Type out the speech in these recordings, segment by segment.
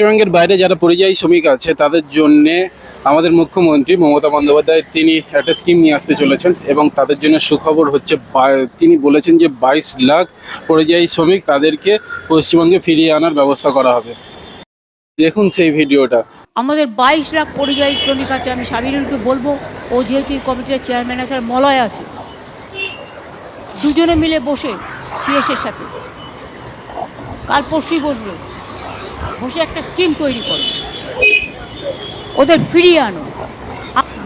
পশ্চিমবঙ্গের বাইরে যারা পরিযায়ী শ্রমিক আছে, তাদের জন্যে আমাদের মুখ্যমন্ত্রী মমতা বন্দ্যোপাধ্যায় তিনি একটা স্কিম নিয়ে আসতে চলেছেন এবং তাদের জন্য সুখবর হচ্ছে তিনি বলেছেন যে বাইশ লাখ পরিযায়ী শ্রমিক তাদেরকে পশ্চিমবঙ্গে ফিরিয়ে আনার ব্যবস্থা করা হবে। দেখুন সেই ভিডিওটা। আমাদের বাইশ লাখ পরিযায়ী শ্রমিক আছে, আমি সাবিরুলকে বলব, ও যেহেতু কমিটির চেয়ারম্যান আছে আর মলয় আছে, দুজনে মিলে বসে সিএসের সাথে। কাল পরশুই বসবে। বসে একটা স্কিম তৈরি করো। ওদের ফিরিয়ে আনো।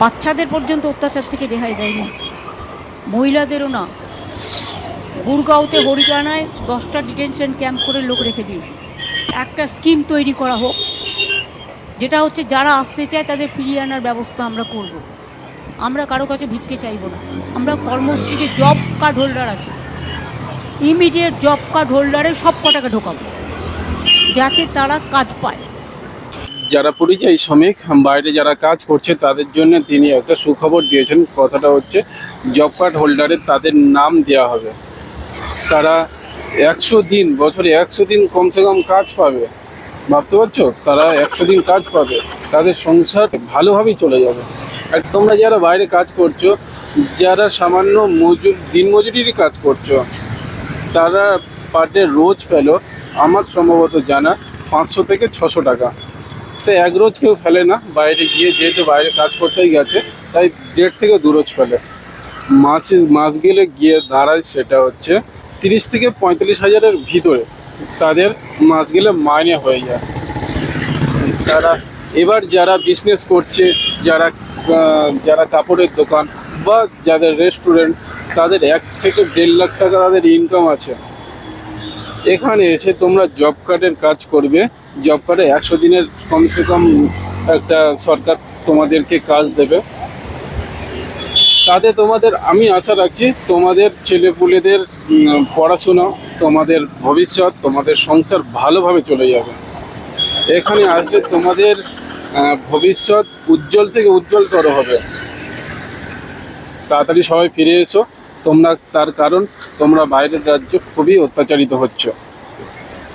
বাচ্চাদের পর্যন্ত অত্যাচার থেকে রেহাই দেয়নি। মহিলাদেরও না। গুরগাঁওতে হরিয়ানায় দশটা ডিটেনশন ক্যাম্প করে লোক রেখে দিয়েছে। একটা স্কিম তৈরি করা হোক, যেটা হচ্ছে যারা আসতে চায় তাদের ফিরিয়ে আনার ব্যবস্থা আমরা করব। আমরা কারও কাছে ভিক্ষে চাইব না। আমরা কর্মশ্রী যে জব কার্ড হোল্ডার আছে। ইমিডিয়েট জব কার্ড হোল্ডারে সব কটাকে ঢোকাবো। যাতে তারা কাজ পায়। যারা পরিযায়ী শ্রমিক, বাইরে যারা কাজ করছে, তাদের জন্য তিনি একটা সুখবর দিয়েছেন। কথাটা হচ্ছে জব কার্ড হোল্ডারে তাদের নাম দেওয়া হবে। তারা একশো দিন, বছরে একশো দিন কমসে কম কাজ পাবে। ভাবতে পারছ? তারা একশো দিন কাজ পাবে। তাদের সংসার ভালোভাবেই চলে যাবে। আর তোমরা যারা বাইরে কাজ করছ, যারা সামান্য মজুর দিন মজুরিরই কাজ করছ, তারা পার ডে রোজ পেল আমার সম্ভবত জানা পাঁচশো থেকে ছশো টাকা। সে এক রোজ কেউ ফেলে না, বাইরে গিয়ে যেহেতু বাইরে কাজ করতেই গেছে, তাই দেড় থেকে দু রোজ ফেলে। মাসে, মাস গেলে গিয়ে দাঁড়ায় সেটা হচ্ছে তিরিশ থেকে পঁয়তাল্লিশ হাজারের ভিতরে। তাদের মাস গেলে মাইনে হয়ে যায়। তারা এবার যারা বিজনেস করছে, যারা যারা কাপড়ের দোকান বা যাদের রেস্টুরেন্ট তাদের এক থেকে দেড় লাখ টাকা তাদের ইনকাম আছে। এখানে এসে তোমরা জব কার্ডের কাজ করবে। জব কার্ডে একশো দিনের কমসে কম একটা সরকার তোমাদেরকে কাজ দেবে। তাতে তোমাদের, আমি আশা রাখছি তোমাদের ছেলেপুলেদের পড়াশুনো, তোমাদের ভবিষ্যৎ, তোমাদের সংসার ভালোভাবে চলে যাবে। এখানে আসলে তোমাদের ভবিষ্যৎ উজ্জ্বল থেকে উজ্জ্বলতর হবে। তাড়াতাড়ি সবাই ফিরে এসো। তোমরা তার কারণ, তোমরা বাইরের রাজ্য খুবই অত্যাচারিত হচ্ছ।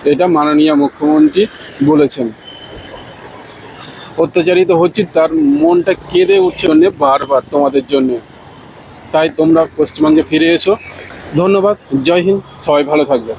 এটা মাননীয় মুখ্যমন্ত্রী বলেছেন। অত্যাচারিত হচ্ছে, তার মনটা কেঁদে উঠছে জন্য বারবার তোমাদের জন্য। তাই তোমরা পশ্চিমবঙ্গে ফিরে এসো। ধন্যবাদ, জয় হিন্দ, সবাই ভালো থাকবে।